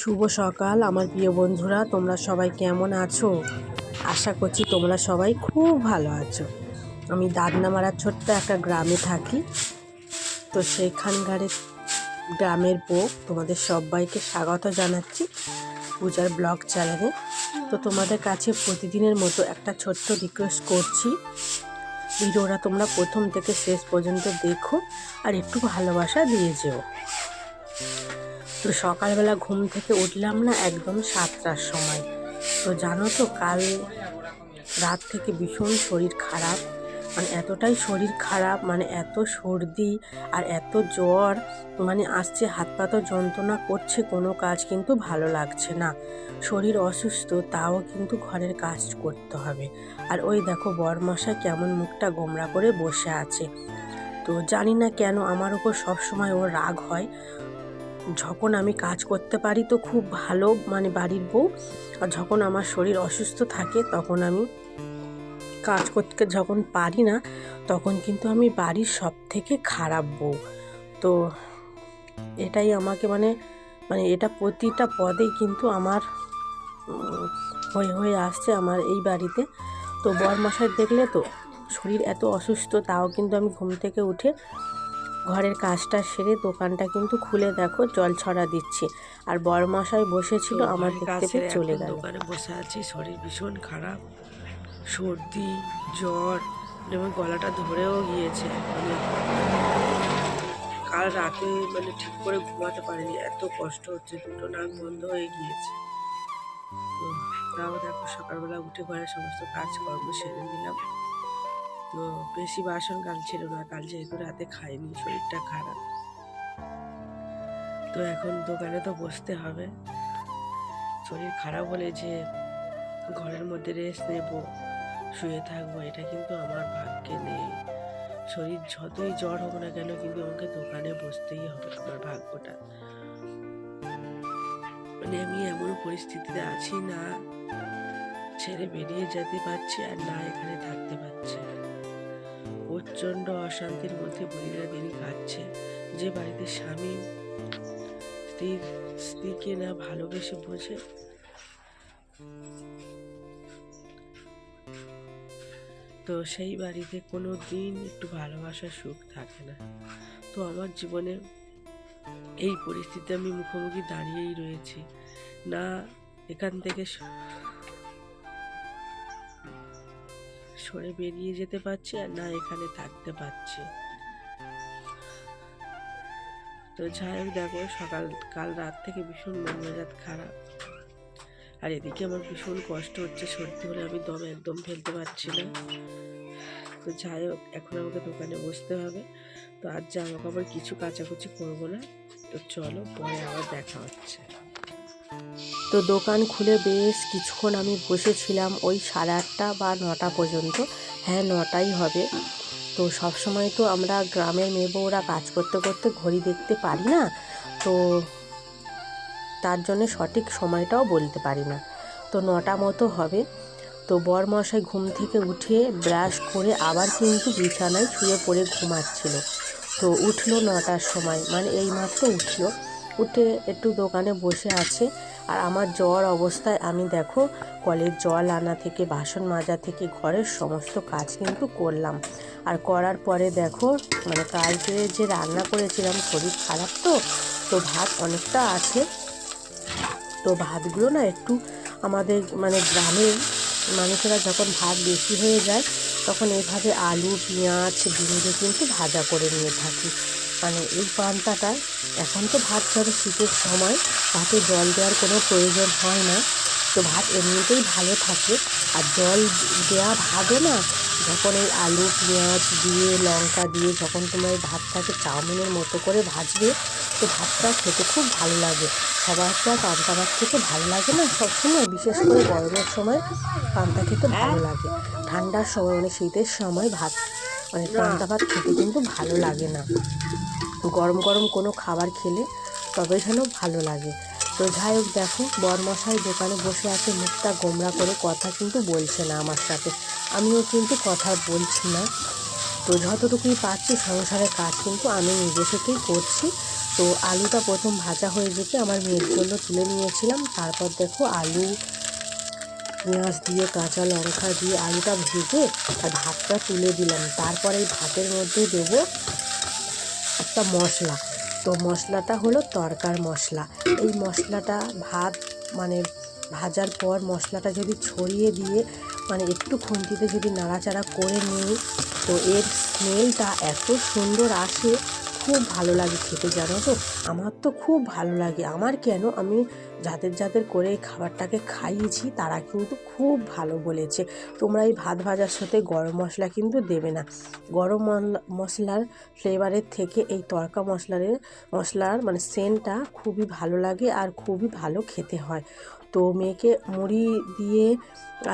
শুভ সকাল, আমার প্রিয় বন্ধুরা, তোমরা সবাই কেমন আছো? আশা করছি তোমরা সবাই খুব ভালো আছো। আমি দাদনামারার ছোট্ট একটা গ্রামে থাকি। তো সেখানকার গ্রামের বউ তোমাদের সবাইকে স্বাগত জানাচ্ছি পূজার ব্লগ চ্যানেলে। তো তোমাদের কাছে প্রতিদিনের মতো একটা ছোট্ট রিকোয়েস্ট করছি। ভিডিওটা তোমরা প্রথম থেকে শেষ পর্যন্ত দেখো আর একটু ভালোবাসা দিয়ে যেও। তো সকালবেলা ঘুম থেকে উঠলাম না একদম সাতটার সময়। তো জানো তো, কাল রাত থেকে ভীষণ শরীর খারাপ। মানে এতটাই শরীর খারাপ মানে এত সর্দি আর এত জ্বর মানে আসছে হাত পা তো যন্ত্রণা করছে কোনো কাজ কিন্তু ভালো লাগছে না। শরীর অসুস্থ, তাও কিন্তু ঘরের কাজ করতে হবে। আর ওই দেখো বরমশা কেমন মুখটা গোমরা করে বসে আছে। তো জানি না কেন আমার উপর সবসময় ওর রাগ হয়। যখন আমি কাজ করতে পারি তো খুব ভালো মানে বাড়ির বউ। আর যখন আমার শরীর অসুস্থ থাকে তখন আমি কাজ করতে যখন পারি না, তখন কিন্তু আমি বাড়ির সব থেকে খারাপ বউ। তো এটাই আমাকে মানে মানে এটা প্রতিটা পদেই কিন্তু আমার হয়ে হয়ে আসছে আমার এই বাড়িতে। তো বর মশাই দেখলে তো শরীর এত অসুস্থ, তাও কিন্তু আমি ঘুম থেকে উঠে ঘরের কাজটা সেরে দোকানটা কিন্তু খুলে দেখো জল ছড়া দিচ্ছি। আর বড়মশাই বসেছিল আমার দেখতে পেয়ে চলে গেল। দোকানে বসে আছি শরীর ভীষণ খারাপ সর্দি জ্বর এবং গলাটা ধরেও গিয়েছে মানে কাল রাতে মানে ঠিক করে ঘুমাতে পারিনি এত কষ্ট হচ্ছে দুটো নাক বন্ধ হয়ে গিয়েছে। তাও দেখো সকালবেলা উঠে ঘরে সমস্ত কাজকর্ম সেরে নিলাম। তো বেশি বাসন কাল ছিল না, কাল যেহেতু রাতে খাইনি, শরীরটা খারাপ। তো এখন দোকানে তো বসতে হবে। শরীর খারাপ হলে যে ঘরের মধ্যে রেস্ট নেব, শুয়ে থাকব, এটা কিন্তু আমার ভাগ্যে নেই। শরীর যতই জ্বর হোক না কেন কিন্তু আমাকে দোকানে বসতেই হবে আমার ভাগ্যটা। মানে আমি এমন পরিস্থিতিতে আছি না, ছেড়ে বেরিয়ে যেতে পারছি আর না এখানে থাকতে পারছি। প্রচণ্ড অশান্তির মধ্যে বুড়িরা দিন কাটছে যে বাড়িতে স্বামী স্ত্রীর স্ত্রীকে না ভালোবেসে বোঝে তো সেই বাড়িতে কোনো দিন একটু ভালোবাসার সুখ থাকে না। তো আমার জীবনে এই পরিস্থিতিতে আমি মুখোমুখি দাঁড়িয়েই রয়েছি। না এখান থেকে সরে বেরিয়ে যেতে পারছি আর না এখানে থাকতে পারছি। তো যাই হোক, দেখো, সকাল, কাল রাত থেকে ভীষণ মন মেজাজ খারাপ। আর এদিকে আমার ভীষণ কষ্ট হচ্ছে, সর্দি হলে আমি দম একদম ফেলতে পারছি না। তো যাই হোক, এখন আমাকে দোকানে বসতে হবে। তো আজ জামা কাপড় কিছু কাচাকুচি করব না। তো চলো, পরে আবার দেখা হচ্ছে। তো দোকান খুলে বেশ কিছুক্ষণ আমি বসেছিলাম ওই সাড়ে আটটা বা নটা পর্যন্ত। হ্যাঁ নটাই হবে। তো সব সময় তো আমরা গ্রামের মেয়ে বউরা কাজ করতে করতে ঘড়ি দেখতে পারি না। তো তার জন্য সঠিক সময়টাও বলতে পারি না। তো নটা মতো হবে। তো বরমশাই ঘুম থেকে উঠে ব্রাশ করে আবার কিন্তু বিছানায় শুয়ে পড়ে ঘুমাচ্ছিল। তো উঠল নটার সময়। মানে এইমাত্র উঠল। উঠে একটু দোকানে বসে আছে। আর আমার জ্বর অবস্থায় আমি দেখো, কলের জল আনা থেকে, বাসন মাজা থেকে, ঘরের সমস্ত কাজ কিন্তু করলাম। আর করার পরে দেখো মানে কালকে যে রান্না করেছিলাম, শরীর খারাপ তো তো ভাত অনেকটা আছে। তো ভাতগুলো না একটু আমাদের মানে গ্রামের মানুষেরা যখন ভাত বেশি হয়ে যায়, তখন এইভাবে আলু, পেঁয়াজ ভিন্দে কিন্তু ভাজা করে নিয়ে থাকি। মানে এই পান্তাটা এখন তো ভাত ধরো শীতের সময় ভাতে জল দেওয়ার কোনো প্রয়োজন হয় না। তো ভাত এমনিতেই ভালো থাকে। আর জল দেওয়া ভাতও না। যখন এই আলু, পেঁয়াজ দিয়ে, লঙ্কা দিয়ে যখন তোমার এই ভাতটাকে চাউমিনের মতো করে ভাজবে, তো ভাতটা খেতে খুব ভালো লাগে। সবার তো আর পান্তা ভাত খেতে ভালো লাগে না সবসময়, বিশেষ করে গরমের সময় পান্তা খেতে ভালো লাগে। ঠান্ডার সময় মানে শীতের সময় ভাত মানে পান্তা ভাত খেতে কিন্তু ভালো লাগে না। গরম গরম কোনো খাবার খেলে তবে যেন ভালো লাগে। তো যাই হোক দেখো, বরমশাই দোকানে বসে আছে, মুখটা গোমরা করে কথা কিন্তু বলছে না আমার সাথে। আমিও কিন্তু কথা বলছি না। তো যতটুকুই পাচ্ছি সংসারের কাজ কিন্তু আমি নিজে থেকেই করছি। তো আলুটা প্রথম ভাজা হয়ে যেতে আমার মেয়ের জন্য তুলে নিয়েছিলাম। তারপর দেখো আলু, পেঁয়াজ দিয়ে, কাঁচা লঙ্কা দিয়ে আলুটা ভেজে আর ভাতটা তুলে দিলাম। তারপরে এই ভাতের মধ্যে দেবো একটা মশলা। তো মশলাটা হলো তরকার মশলা। এই মশলাটা ভাত মানে ভাজার পর মশলাটা যদি ছড়িয়ে দিয়ে মানে একটু খুন্তিতে যদি নাড়াচাড়া করে নিই, তো এর স্মেলটা এত সুন্দর আসে খুব ভালো লাগে খেতে, জানো তো? আমার তো খুব ভালো লাগে। আমার কেন? আমি যাদের যাদের করে খাবারটাকে খাইয়েছি, তারা কিন্তু খুব ভালো বলেছে। তোমরা এই ভাত ভাজার সাথে গরম মশলা কিন্তু দেবে না। গরম মশলা- মশলার ফ্লেভারের থেকে এই তড়কা মশলার মশলার মানে সেন্টটা খুবই ভালো লাগে আর খুবই ভালো খেতে হয়। তো মেয়েকে মুড়ি দিয়ে,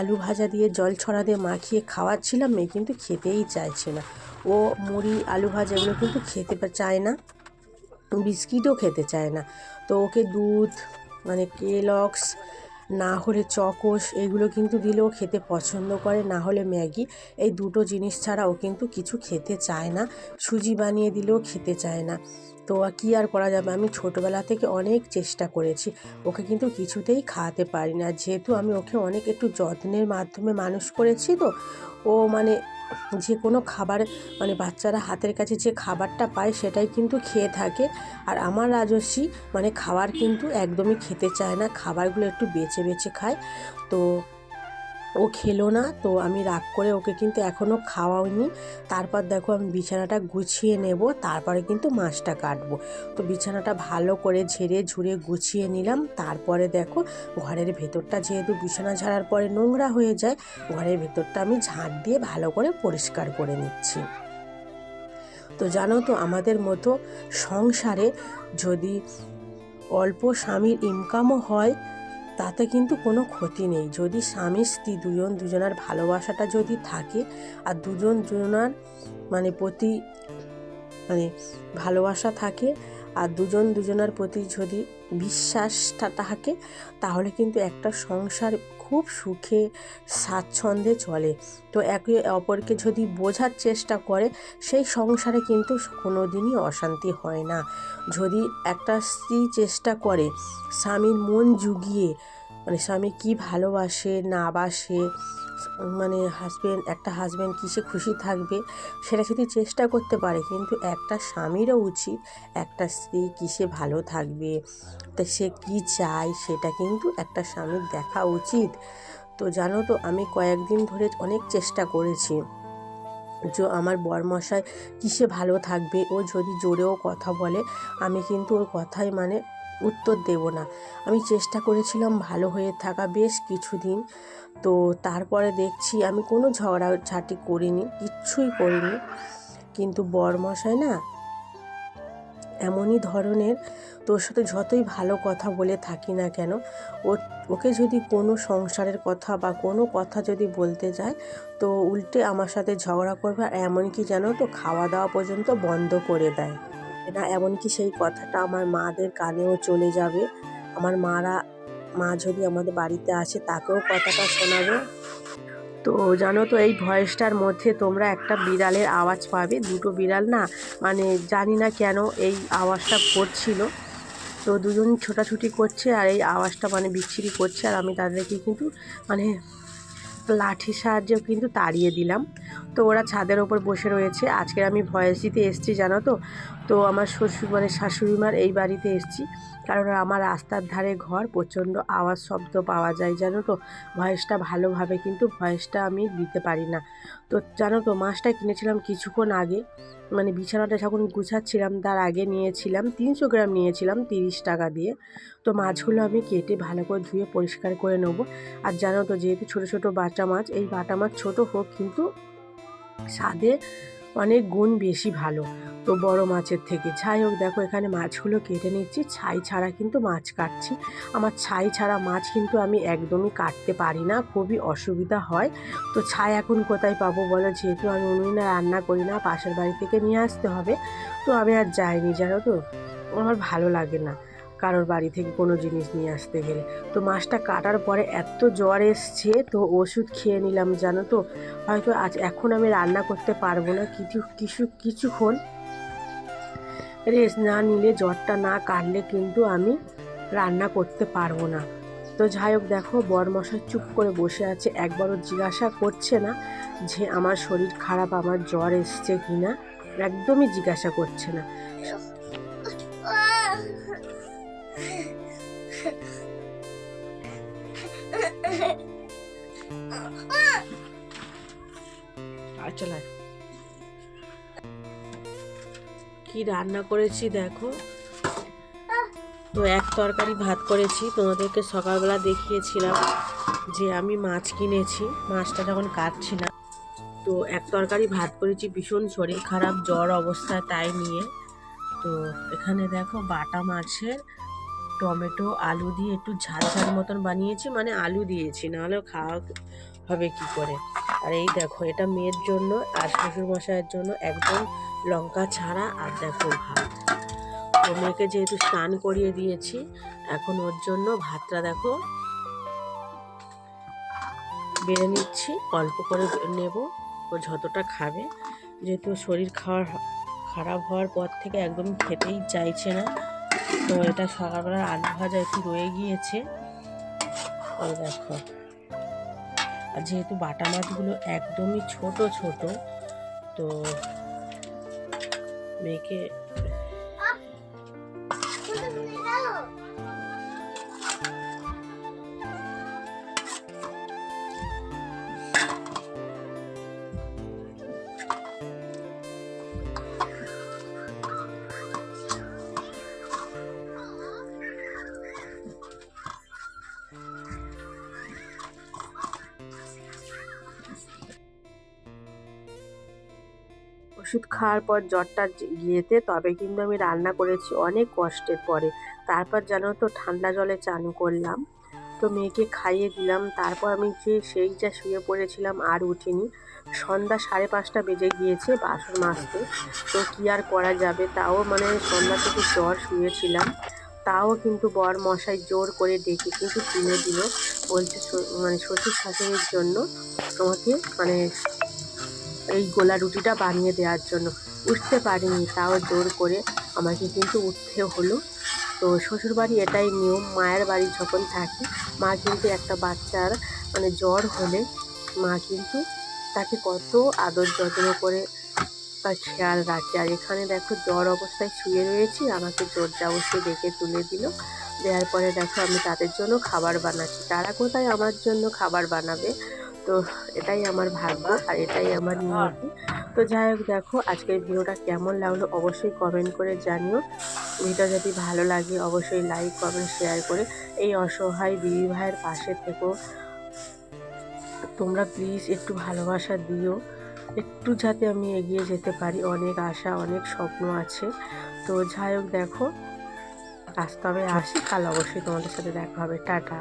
আলু ভাজা দিয়ে জল ছড়া দিয়ে মাখিয়ে খাওয়াচ্ছিলাম, মেয়ে কিন্তু খেতেই চাইছে না। ও মুড়ি, আলু ভাজা এগুলো কিন্তু খেতে চায় না, বিস্কিটও খেতে চায় না। তো ওকে দুধ মানে কেলক্স না হলে চকোস এগুলো কিন্তু দিলেও খেতে পছন্দ করে, না হলে ম্যাগি। এই দুটো জিনিস ছাড়া ও কিন্তু কিছু খেতে চায় না, সুজি বানিয়ে দিলেও খেতে চায় না। তো কি আর করা যাবে? আমি ছোটোবেলা থেকে অনেক চেষ্টা করেছি, ওকে কিন্তু কিছুতেই খাওয়াতে পারি না। যেহেতু আমি ওকে অনেক একটু যত্নের মাধ্যমে মানুষ করেছি তো, ও মানে যে কোনো খাবার মানে বাচ্চারা হাতের কাছে যে খাবারটা পায় সেটাই কিন্তু খেয়ে থাকে। আর আমার রাজস্বী মানে খাবার কিন্তু একদমই খেতে চায় না, খাবারগুলো একটু বেছে বেছে খায়। তো ও খেলো না, তো আমি রাগ করে ওকে কিন্তু এখনও খাওয়াইনি। তারপর দেখো আমি বিছানাটা গুছিয়ে নেব, তারপরে কিন্তু মাছটা কাটবো। তো বিছানাটা ভালো করে ঝেড়ে ঝুড়ে গুছিয়ে নিলাম, তারপরে দেখো ঘরের ভেতরটা যেহেতু বিছানা ঝাড়ার পরে নোংরা হয়ে যায়, ঘরের ভেতরটা আমি ঝাঁট দিয়ে ভালো করে পরিষ্কার করে নিচ্ছি। তো জানো তো আমাদের মতো সংসারে যদি অল্প স্বামীর ইনকামও হয় তাতে কিন্তু কোনো ক্ষতি নেই। যদি স্বামী, স্ত্রী দুজন, দুজনার ভালোবাসাটা যদি থাকে আর দুজন, দুজনার মানে প্রতি মানে ভালোবাসা থাকে আর দুজন, দুজনার প্রতি যদি বিশ্বাসটা থাকে, তাহলে কিন্তু একটা সংসার খুব সুখে স্বাচ্ছন্দ্যে চলে। তো একে অপরকে যদি বোঝার চেষ্টা করে, সেই সংসারে কিন্তু কোনো দিনই অশান্তি হয় না। যদি একটা স্ত্রী চেষ্টা করে, স্বামীর মন জুগিয়ে মানে স্বামী কি ভালোবাসে, না বাসে মানে হাজব্যান্ড একটা হাজব্যান্ড কিসে খুশি থাকবে, সেটা যদি চেষ্টা করতে পারে, কিন্তু একটা স্বামীরও উচিত একটা স্ত্রী কিসে ভালো থাকবে, তা সে কি চায়, সেটা কিন্তু একটা স্বামীর দেখা উচিত। তো জানো তো, আমি কয়েকদিন ধরে অনেক চেষ্টা করেছি যে আমার বরমশাই কিসে ভালো থাকবে, ও যদি জোরেও কথা বলে, আমি কিন্তু ওর কথাই মানে উত্তর দেব না। আমি চেষ্টা করেছিলাম ভালো হয়ে থাকা বেশ কিছুদিন। তো তারপরে দেখছি আমি কোনো ঝগড়াঝাটি করিনি, কিচ্ছুই করিনি। কিন্তু বরমশাই না, এমনই ধরনের তোর সাথে যতই ভালো কথা বলে থাকি না কেন, ও, ওকে যদি কোনো সংসারের কথা বা কোনো কথা যদি বলতে যায়, তো উল্টে আমার সাথে ঝগড়া করবে আর এমনকি যেন তো খাওয়া দাওয়া পর্যন্ত বন্ধ করে দেয়। না, এমনকি সেই কথাটা আমার মাদের কানেও চলে যাবে। আমার মারা, মা যদি আমাদের বাড়িতে আসে, তাকেও কথাটা শোনাবে। তো জানো তো, এই ভয়েসটার মধ্যে তোমরা একটা বিড়ালের আওয়াজ পাবে। দুটো বিড়াল না মানে জানি না কেন এই আওয়াজটা করছিল। তো দুজন ছোটাছুটি করছে আর এই আওয়াজটা মানে বিচ্ছিরি করছে। আর আমি তাদেরকে কিন্তু মানে লাঠির সাহায্যেও কিন্তু তাড়িয়ে দিলাম। তো ওরা ছাদের ওপর বসে রয়েছে। আজকের আমি ভয়েস দিতে এসেছি, জানো তো? তো আমার শ্বশুর মানে শাশুড়ি মার এই বাড়িতে এসেছি। কারণ আমার রাস্তার ধারে ঘর, প্রচণ্ড আওয়াজ শব্দ পাওয়া যায়, জানো তো? ভয়েসটা ভালোভাবে কিন্তু ভয়েসটা আমি দিতে পারি না। তো জানো তো, মাছটা কিনেছিলাম কিছুক্ষণ আগে মানে বিছানাটা যখন গুছাচ্ছিলাম, তার আগে নিয়েছিলাম, তিনশো গ্রাম নিয়েছিলাম তিরিশ টাকা দিয়ে। তো মাছগুলো আমি কেটে ভালো করে ধুয়ে পরিষ্কার করে নেব। আর জানো তো, যেহেতু ছোটো ছোটো বাটা মাছ, এই বাটা মাছ ছোটো হোক, কিন্তু স্বাদে অনেক গুণ বেশি ভালো। তো বড় মাছের থেকে। ছাই হোক, দেখো এখানে মাছগুলো কেটে নিচ্ছি। ছাই ছাড়া কিন্তু মাছ কাটছি। আমার ছাই ছাড়া মাছ কিন্তু আমি একদমই কাটতে পারি না। খুবই অসুবিধা হয়। তো ছাই এখন কোথায় পাবো বলো? যেহেতু আমি উনুনে রান্না করি না, পাশের বাড়ি থেকে নিয়ে আসতে হবে। তো আমি আর যাইনি, জানো তো? আমার ভালো লাগে না। কারোর বাড়ি থেকে কোনো জিনিস নিয়ে আসতে গেলে। তো মাছটা কাটার পরে এত জ্বর এসছে, তো ওষুধ খেয়ে নিলাম, জানো তো। হয়তো আজ এখন আমি রান্না করতে পারব না, কিছু কিছু, কিছুক্ষণ। রেস্ট না নিলে, জ্বরটা না কাটলে কিন্তু আমি রান্না করতে পারব না। তো যাই হোক, দেখো, বরমশাই চুপ করে বসে আছে, একবারও জিজ্ঞাসা করছে না যে আমার শরীর খারাপ, আমার জ্বর এসছে কি না একদমই জিজ্ঞাসা করছে না। কি রান্না করেছি দেখো? তো এক তরকারি ভাত করেছি, তোমাদেরকে সকালবেলা দেখিয়েছিলাম যে আমি মাছ কিনেছি, মাছটা যখন কাটছিলাম, তো এক তরকারি ভাত করেছি, ভীষণ শরীর খারাপ, জ্বর অবস্থায় তাই নিয়ে। তো এখানে দেখো বাটা মাছের টমেটো, আলু দিয়ে একটু ঝাল ঝাল মতন বানিয়েছি মানে আলু দিয়েছি, নাহলে খাওয়া হবে কি করে? আর এই দেখো, এটা মেয়ের জন্য আর শ্বশুর মশাইয়ের জন্য একদম লঙ্কা ছাড়া আর দেখো ভাত। ও মেয়েকে যেহেতু স্নান করিয়ে দিয়েছি, এখন ওর জন্য ভাতটা দেখো বেড়ে নিচ্ছি, অল্প করে নেব, ও যতটা খাবে। যেহেতু শরীর খাওয়ার খারাপ হওয়ার পর থেকে একদম খেতেই চাইছে না। তো এটা সকালবেলার আলু ভাজা একটু রয়ে গিয়েছে। ওই দেখো। আর যেহেতু বাটা মাছগুলো একদমই ছোট ছোট, তো মেয়েকে ওষুধ খাওয়ার পর জ্বরটা গিয়েতে তবে কিন্তু আমি রান্না করেছি অনেক কষ্টের পরে। তারপর জানো তো ঠান্ডা জলে চান করলাম। তো মেয়েকে খাইয়ে দিলাম। তারপর আমি যে সেই যা শুয়ে পড়েছিলাম আর উঠিনি। সন্ধ্যা সাড়ে পাঁচটা বেজে গিয়েছে বাসন মাজতে। তো কী আর করা যাবে? তাও মানে সন্ধ্যা থেকে জ্বর শুয়েছিলাম। তাও কিন্তু বর মশাই জোর করে ডেকে কিন্তু তুলে দিল। বলছে মানে শ্বশুর শাশুড়ির জন্য তোমাকে মানে এই গোলা রুটিটা বানিয়ে দেওয়ার জন্য। উঠতে পারিনি, তাও জোর করে। আমাকে কিন্তু উঠতে হলো। তো শ্বশুরবাড়ি এটাই নিয়ম। মায়ের বাড়ি যখন থাকি, মা কিন্তু একটা বাচ্চার মানে জ্বর হলে মা কিন্তু তাকে কত আদর যত্ন করে তার খেয়াল রাখে। আর এখানে দেখো জ্বর অবস্থায় শুয়ে রয়েছি। আমাকে জোর জাবস্তি ডেকে তুলে দিল। দেওয়ার পরে দেখো আমি তাদের জন্য খাবার বানাচ্ছি। তারা কোথায় আমার জন্য খাবার বানাবে? তো এটাই আমার ভাগ্য আর এটাই আমার নিয়তি। তো যাই হোক দেখো, আজকের ভিডিওটা কেমন লাগল অবশ্যই কমেন্ট করে জানিও। ভিডিওটা যদি ভালো লাগে অবশ্যই লাইক কমেন্ট শেয়ার করে এই অসহায় দিদি ভাইয়ের পাশে থেকো। তোমরা প্লিজ একটু ভালোবাসা দিও। একটু যাতে আমি এগিয়ে যেতে পারি, অনেক আশা, অনেক স্বপ্ন আছে। তো যাই হোক দেখো, আজ তবে আসি, কাল অবশ্যই তোমাদের সাথে দেখা হবে। টাটা।